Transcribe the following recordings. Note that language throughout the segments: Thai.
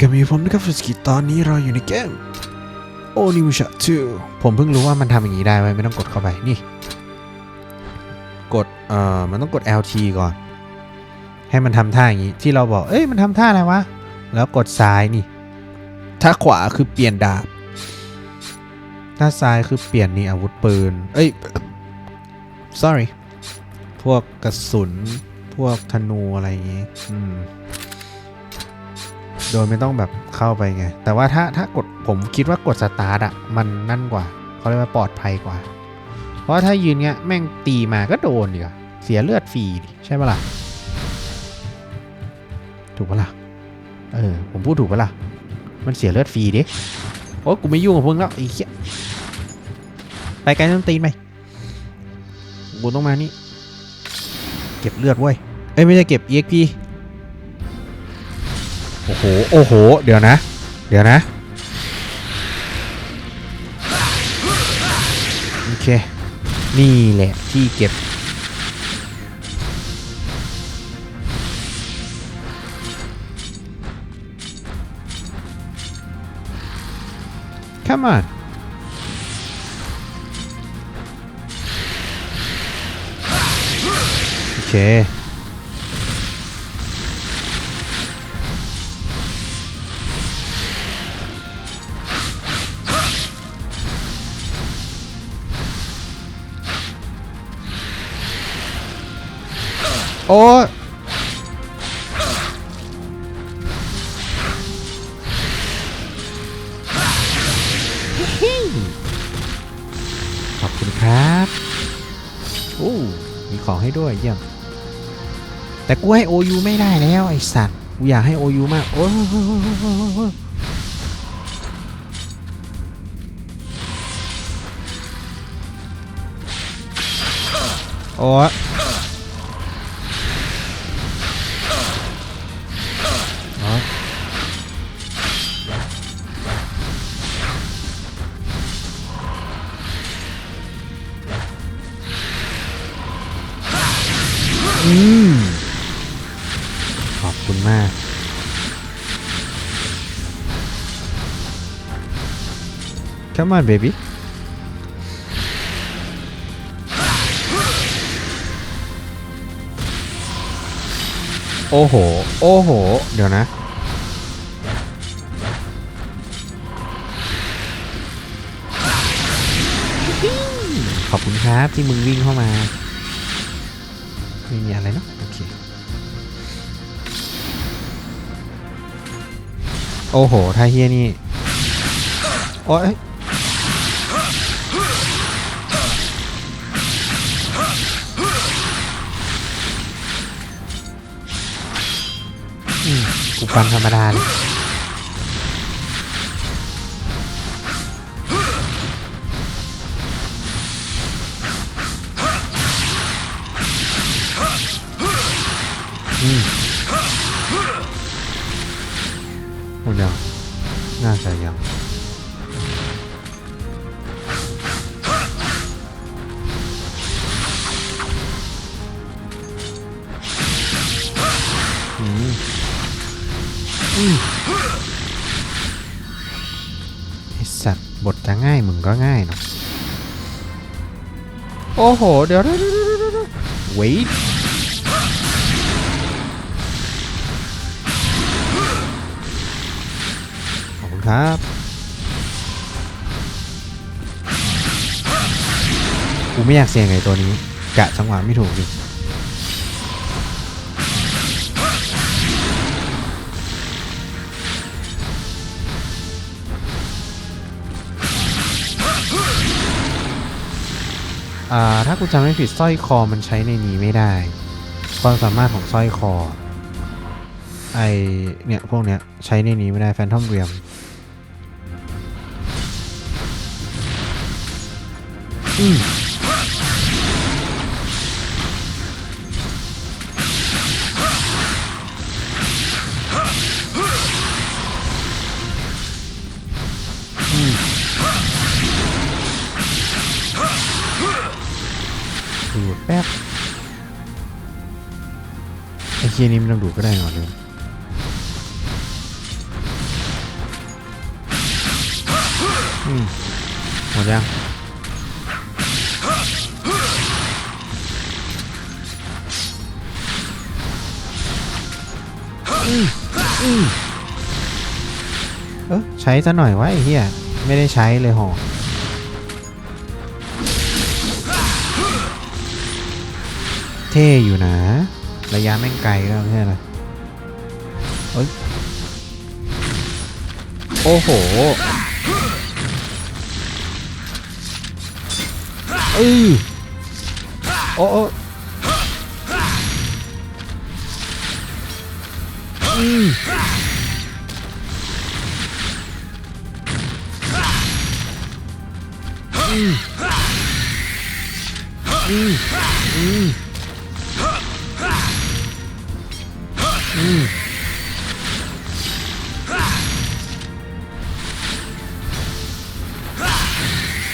ก็มีผมนะครับฟิสกิตอนนี้เราอยู่ในเกมโอนิวชาทูผมเพิ่งรู้ว่ามันทำอย่างนี้ได้ไว้ไม่ต้องกดเข้าไปนี่ กดเอ่อมันต้องกด LT ก่อน ให้มันทำท่าอย่างนี้ ที่เราบอก เอ้ยมันทำท่าอะไรวะ แล้วกดซ้ายนี่ ถ้าขวาคือเปลี่ยนดาบ ถ้าซ้ายคือเปลี่ยนนี่อาวุธปืน เอ้ย sorry พวกกระสุน พวกธนูอะไรอย่างงี้ อืม โดยไม่ต้องแบบเข้าไปไง แต่ว่าถ้าถ้ากดผมคิดว่ากดสตาร์ทอะมันนั่นกว่าเขาเรียกว่าปลอดภัยกว่า เพราะว่าถ้ายืนเงี้ยแม่งตีมาก็โดนดีกว่เสียเลือดฟรีใช่ปะล่ะถูกปะล่ะเออผมพูดถูกปะล่ะมันเสียเลือดฟรีดิโอ้กูไม่ยุ่งกับพวกแล้วไอ้เหี้ยไปไกลต้นตีนไปกูต้องมานี่เก็บเลือดเว้ยเอ้ยไม่ใช่เก็บ EXP โอ้โห โอ้โห เดี๋ยวนะ เดี๋ยวนะ โอเค นี่แหละที่เก็บ Come on โอเค โอ้ขอบคุณครับโอ้มีของให้ด้วยเยี่ยมแต่กูให้ OU ไม่ได้แล้วไอสัตว์กูอยากให้ OU มากโอ้โอ้ Come on baby โอ้โห โอ้โห เดี๋ยวนะ ขอบคุณครับที่มึงวิ่งเข้ามาไม่มีอะไรเนอะโอเค โอ้โห ถ้าเฮียนี่ โอ้ย กูฟันธรรมดาเลยอืมโอ้ยน่าจะยัง บทจะง่ายมึงก็ง่ายเนาะโอ้โหเดี๋ยวเดี๋ยวเดี๋ยวเดี๋ยวเดี๋ยว wait ขอบคุณครับกูไม่อยากเสี่ยงไงตัวนี้กะจังหวะไม่ถูกดิ ถ้ากูจำไม่ผิดสร้อยคอมันใช้ในนี้ไม่ได้ ความสามารถของสร้อยคอ ไอเนี่ยพวกเนี้ยใช้ในนี้ไม่ได้แฟนทอมเรียมอืม คียนี้มันต้งดูก็ได้หรอเลยหมดยังเออใช้ซะหน่อยวะไอ้เฮียไม่ได้ใช้เลยหอเท่อยู่นะ ระยะแม่งไกลแล้วไม่ใช่เหรอเอ้ยโอ้โหเออโอ้โอ้อืมอืมอืมอืม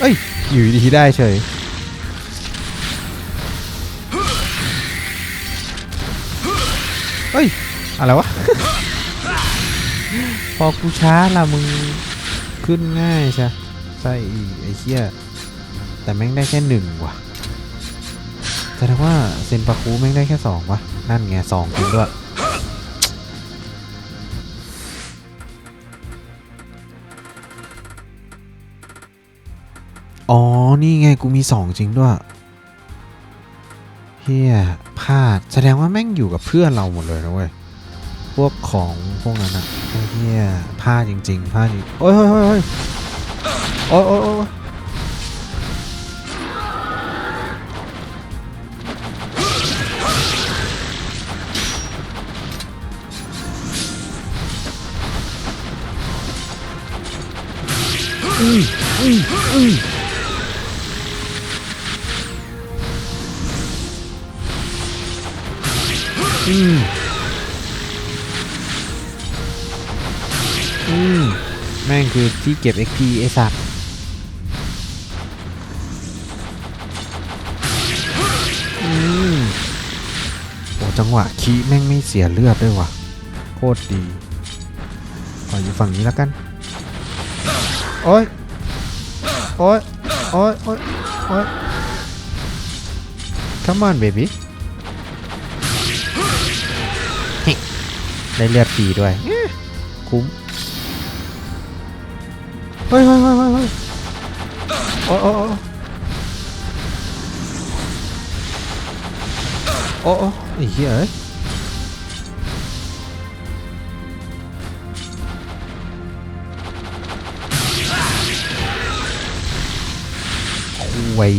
เอ้ย อยู่ดีได้เฉยเฮ้ย อะไรวะ พอกูช้าละมึงขึ้นง่ายใช่ใช่ไอ้เหี้ยแต่แม่งได้แค่หนึ่งว่ะแสดงว่าเซนปาคูแม่งได้แค่สองวะนั่นไงสองจริงด้วย นี่ไงกูมีสองจริงด้วยเฮียพลาดแสดงว่าแม่งอยู่กับเพื่อนเราหมดเลยนะเว้ยพวกของพวกนั้นอะเฮียพลาดจริงๆพลาดจริงโอ้ยโอ้ยโอ้ยโอ้ยโอ้ยโอ้ยโอ้ย อืม อืม แม่งคือที่เก็บ XP ไอ้สัตว์อืม โอ้จังหวะคีแม่งไม่เสียเลือดด้วยว่ะ โคตรดีขออยู่ฝั่งนี้แล้วกัน โอ้ย โอ้ย โอ้ย โอ้ย โอ้ย Come on baby ได้เลือดฟรีด้วยเอ๊ะคุ้ม เฮ้ยเฮ้ยเฮ้ยเฮ้ยเฮ้ยโอ้โอ้โอ้โอ้โอ้ไอ้เหี้ยเอ้ยคุย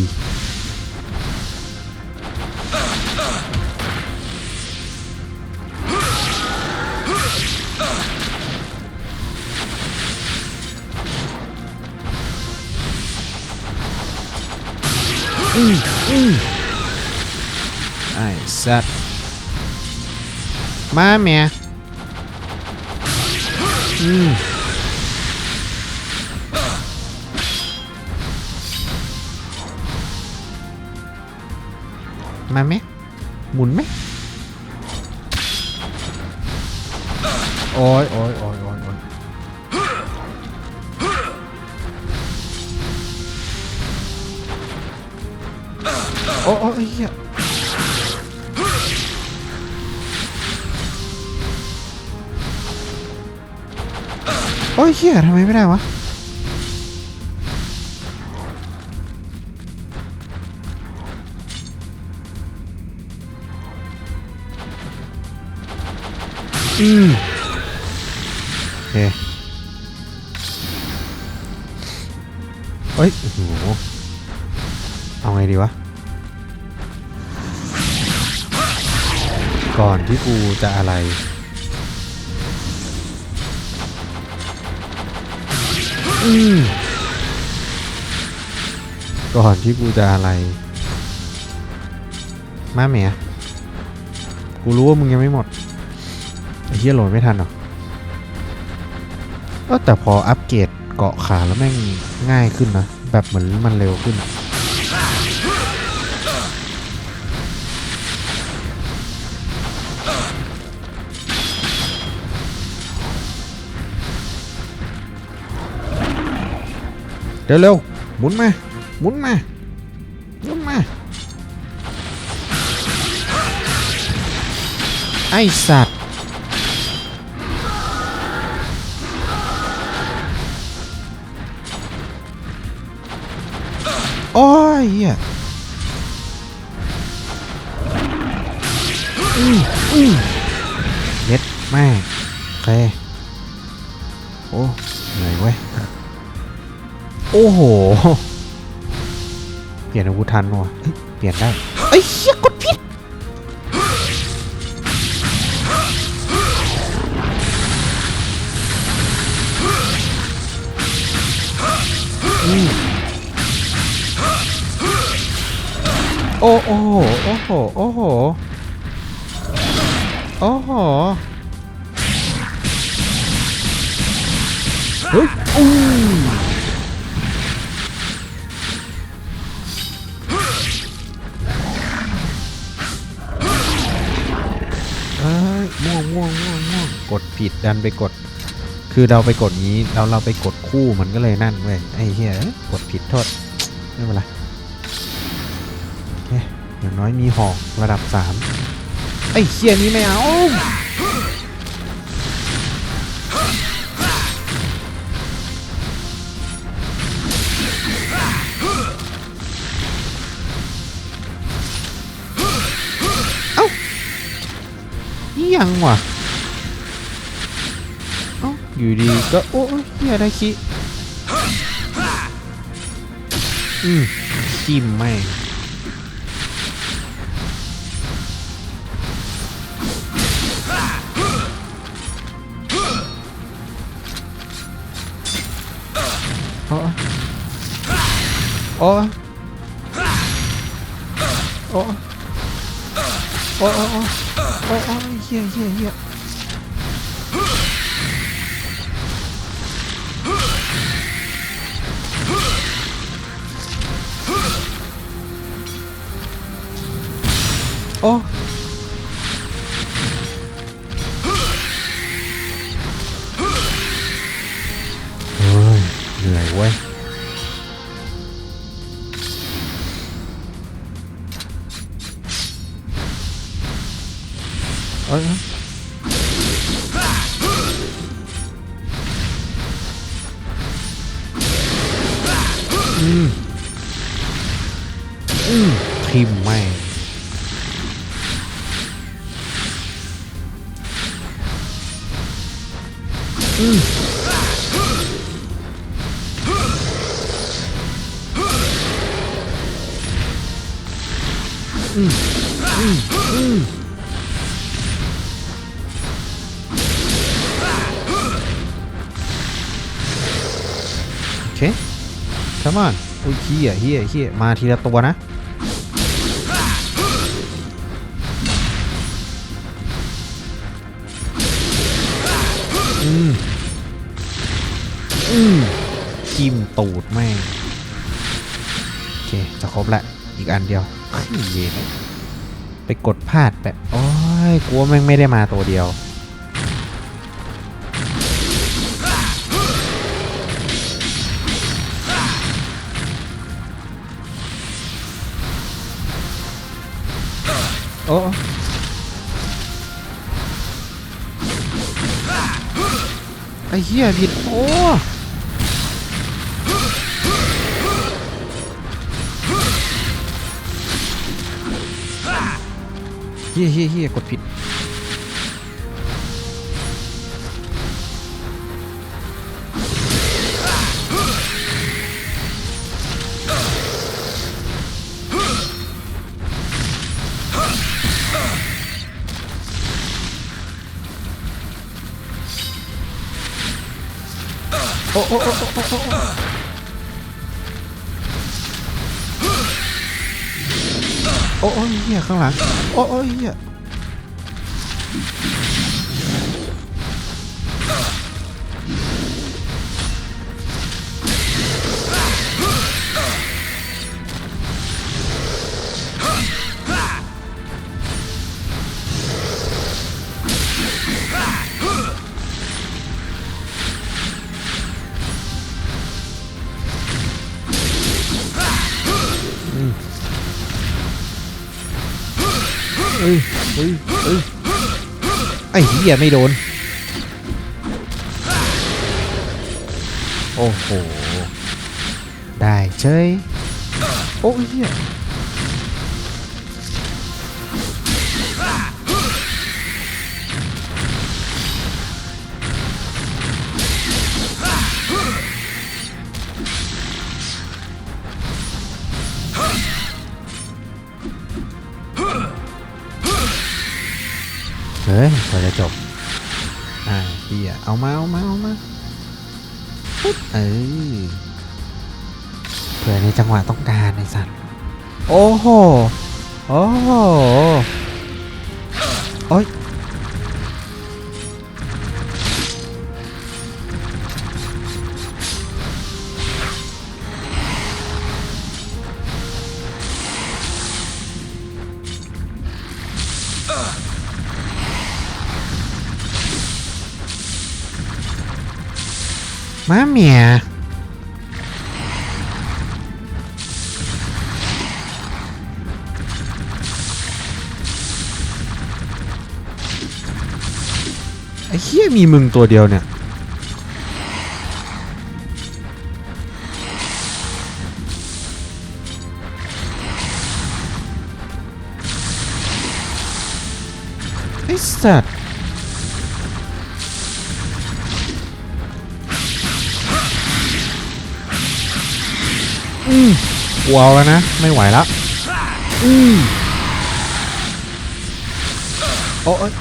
สัตว์มาแม่อืมมาไหมหมุนไหมโอ้ยโอ้ยโอ้ยโอ้ยโอ้ยโอ้ยโอ้ย โอ้ยเหี้ยทำไมไม่ได้วะ อืมโอเคเฮ้ย โอ้โห เอาไงดีวะ ก่อนที่กูจะอะไร ก่อนที่กูจะอะไร มาเมียกูรู้ว่ามึงยังไม่หมดไอ้เฮียโหลดไม่ทันหรอเออแต่พออัปเกรดเกาะขาแล้วแม่งง่ายขึ้นนะ แบบเหมือนมันเร็วขึ้นอะ เร็วเร็วๆหมุนมาหมุนมาหมุนมาไอสัตว์โอ้ยเหี้ยอืมอืมเม็ดแม่งโอเคโอ้เหนื่อยเว้ย โอ้โห เปลี่ยนอาวุธทันวะเปลี่ยนได้ไอ้ยเหี้ยกดผิดโอ้โอ้โหโอ้โห โอ้โห โอ้โห เฮ้ยอู้ ม่วงม่วงม่วงม่วงกดผิดดันไปกด คือเราไปกดนี้แล้วเราไปกดคู่มันก็เลยนั่นเว้ยไอ้เหี้ยกดผิดโทษไม่เป็นไรอย่างน้อยมีหอกระดับสามไอ้เหี้ยนี้ไม่เอา นี่ยังวะเอ้าอยู่ดีก็โอ้ยเฮียได้คิอืมจิ้มไม่งโอ้โอ้โอ้โอ้โอ้โอ้ yeah, yeah, yeah. Oh. Rồi, người. เค come on อุ้ยเฮียเฮียเฮียมาทีละตัวนะ อืม อืมจิ้มตูดแม่งโอเค จะครบละ อีกอันเดียวเฮ้ยเย็นไปกดพลาดแบบ โอ้ยกลัวแม่งไม่ได้มาตัวเดียว โอ้ไอ้เหี้ยผิดโอ้เฮี้ยเฮี้ยเฮี้ยกดผิด โอ้ยเหี้ยข้างหลัง โอ้ยเหี้ย เอ้ยเอ้ยเอ้ยไอ้เหี้ยไม่โดน โอ้โห ได้เฉยโอ้ยเหี้ย เฮียเอามาเอามาเอามาปึ๊บเอ้ยเผื่อในจังหวะต้องการไอ้สัตว์ โอ้โห โอ้โหโอ้ย มาเมียไอ้เฮียมีมึงตัวเดียวเนี่ยไอ้สัตว์ อืมกูเอาแล้วนะ ไม่ไหวแล้วอืมโอ้ย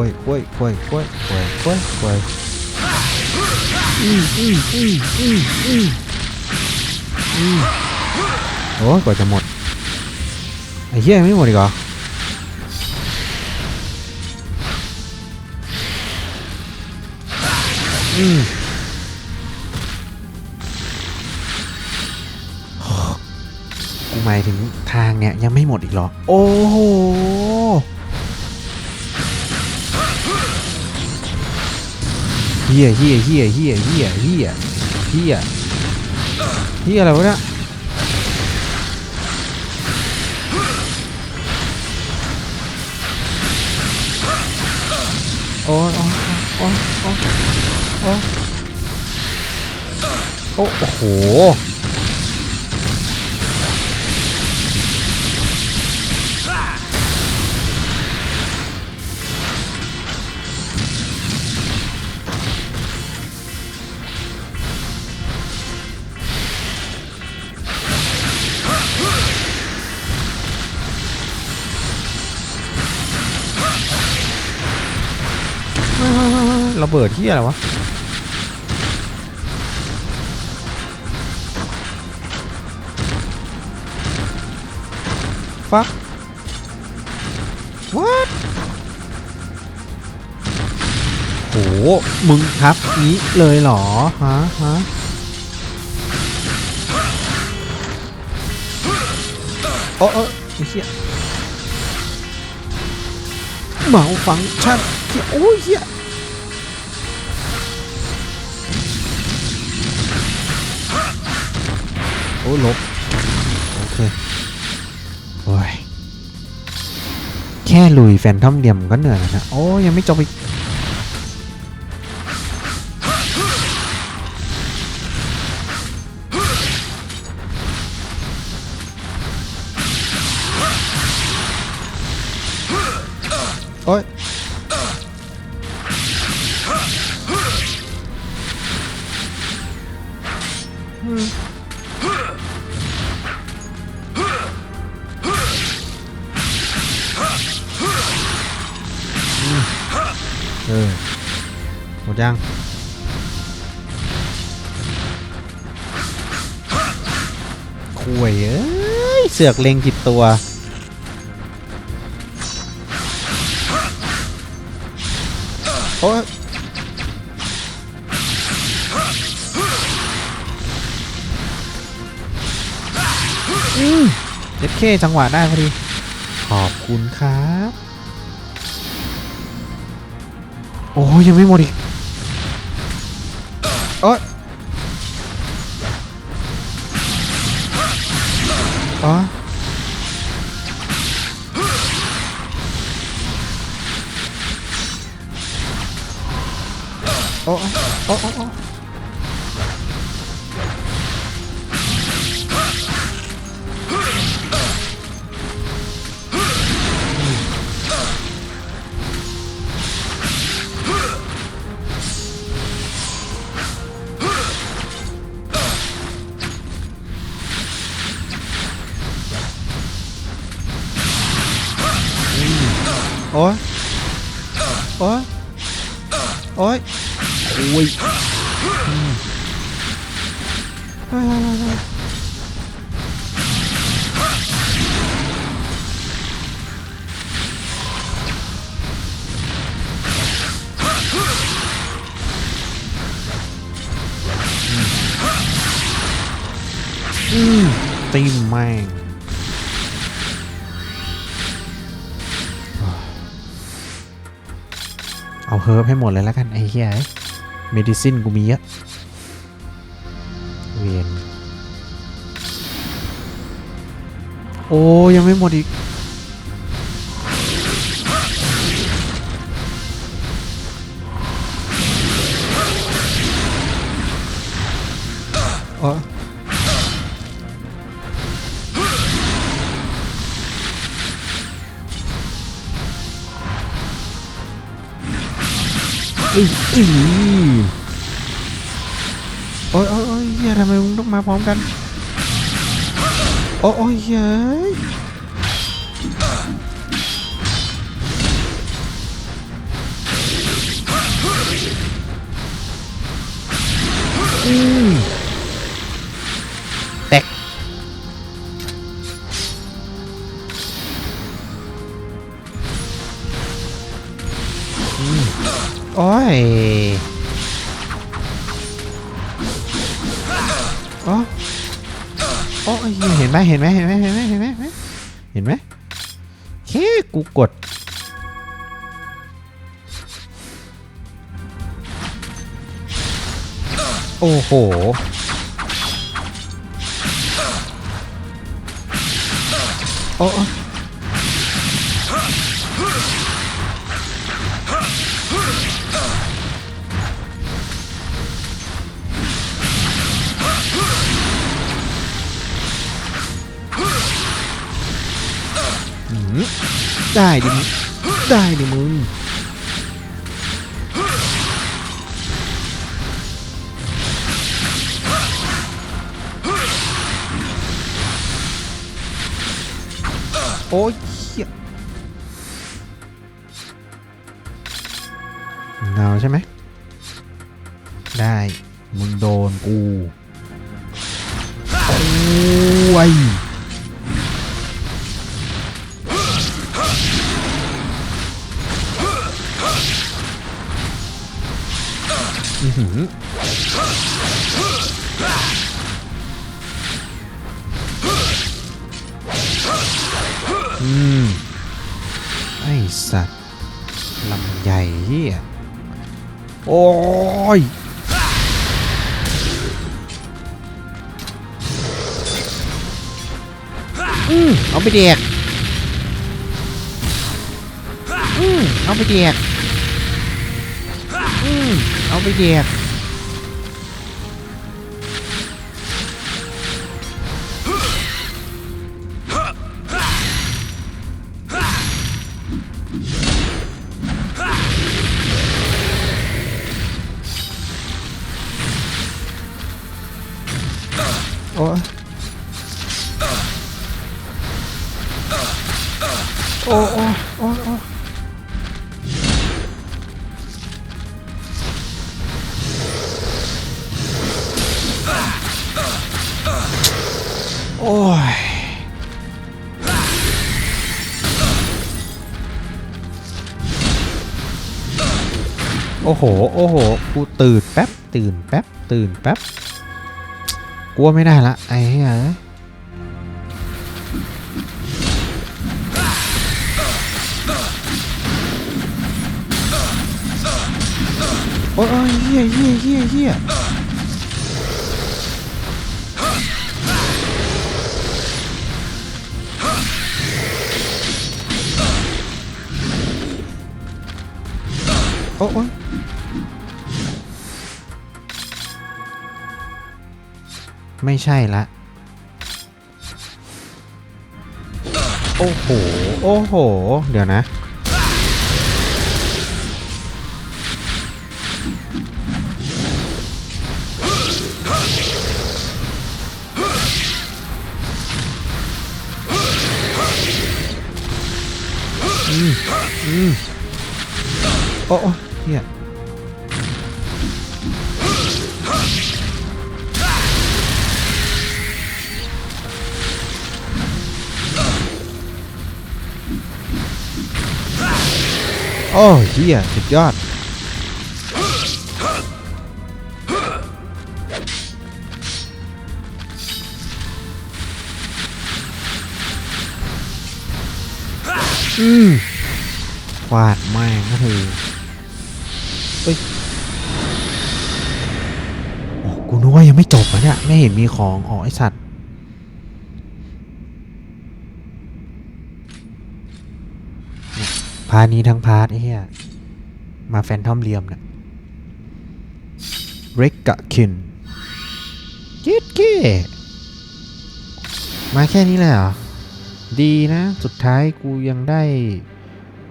คุยคุยคุยคุยคุยคุยคุยอืมอืมอืมอืมอืมอืมโอ้ยกว่าจะหมดไอ้เหี้ยไม่หมดอีกเหรออืมกูหมายถึงทางเนี่ยยังไม่หมดอีกเหรอ โอ้โห เฮียเฮียเฮียเฮียเฮียเฮียเฮียเฮียอะไรวะเนี่ยโอ้ยโอ้ยโอ้ยโอ้ยโอ้โอ้โห ระเบิดที่อะไรวะฟัก what โห มึงครับนี้เลยเหรอ ฮะ ฮะโอ้เออไอ้เหี้ยเมาฟังชันเหี้ยโอ้ยเหี้ย อ้ลบโอเคโอ้ยแค่ลุยแฟนทอมเดียมก็เหนื่อยแล้วนะโอ้ยยังไม่จบอีก มดยังคุยเอ้ย เสือกเล็งผิดตัว โอ้ยเด็ดเคจังหวะได้พอดี ขอบคุณครับ โอ้ยยังไม่หมดอีก โอ้ยอ๋อโอ้ ฮิร์บให้หมดเลยแล้วกันไอ้เหี้ยเมดิซินกูมีเยอะเวียนโอ้ยังไม่หมดอีกโอ้ อื้ออื้อโอ้ยโอ้ยโอ้ยเฮียทำไมมึงต้องมาพร้อมกัน โอ้ยโอ้ยเฮ้ยอืม โอ้ยโอ้โอ้ยเห็นไหมเห็นไหมเห็นไหมเห็นไหมเห็นไหมเห็นไหมเห็นไหมแค่กูกดโอ้โห โอ้ ได้ดิมึงได้ดิมึงโอ้ยเหี้ยเงาใช่ไหม ได้ มึงโดนกู โอ้ย อื้มไอสัตว์ลำใหญ่เฮียโอ้ยอืมเอาไปแดกอืมเอาไปแดกอืม เอาไปแยก โอ้โห โอ้โห กูตื่นแป๊บ ตื่นแป๊บ ตื่นแป๊บกลัวไม่ได้ละ ไอ้เหี้ยเอ้ยโอ้ยโอ้ยเหี้ยเหี้ยเหี้ยเหี้ยโอ้ย ไม่ใช่ละ โอ้โห โอ้โห เดี๋ยวนะ อืม อืม โอ้เฮีย โอ้เฮียสุดยอด อืมฟาดแม่งก็คือเอ้ยโอ้กูนึกว่ายังไม่จบอะเนี่ย ไม่เห็นมีของ อ๋อ ไอสัตว์เนี่ยพาร์ทนี้ทั้งพาร์ทไอ้เหี้ยมาแฟนทอมเลียมเนี่ยเรกกะคินยิดเก้มาแค่นี้เลยเหรอ ดีนะ สุดท้ายกูยังได้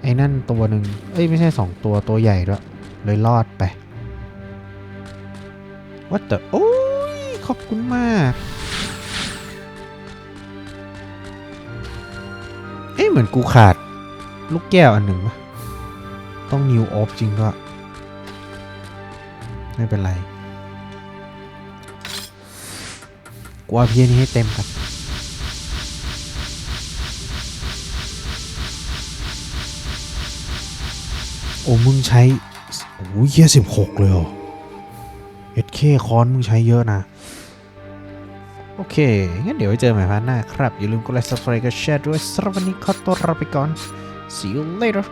ไอ้นั่นตัวหนึ่งเอ้ย ไม่ใช่สองตัวตัวใหญ่ด้วย เลยรอดไปวัดแต่โอ้ย ขอบคุณมาก เอ้ยเหมือนกูขาด ลูกแก้วอันหนึ่งปะต้องนิวออฟจริงด้วย ไม่เป็นไรกูเอาเพียนี้ให้เต็มกันโอ้มึงใช้ โอ้ยเยี่ยสิบหกเลยเหรอเอสเคคอนมึงใช้เยอะนะโอเค งั้นเดี๋ยวไว้เจอใหม่พาร์ทหน้าครับ อย่าลืมกดไลค์ subscribe กดแชร์ด้วยสำหรับวันนี้ขอตัวลาไปก่อน see you later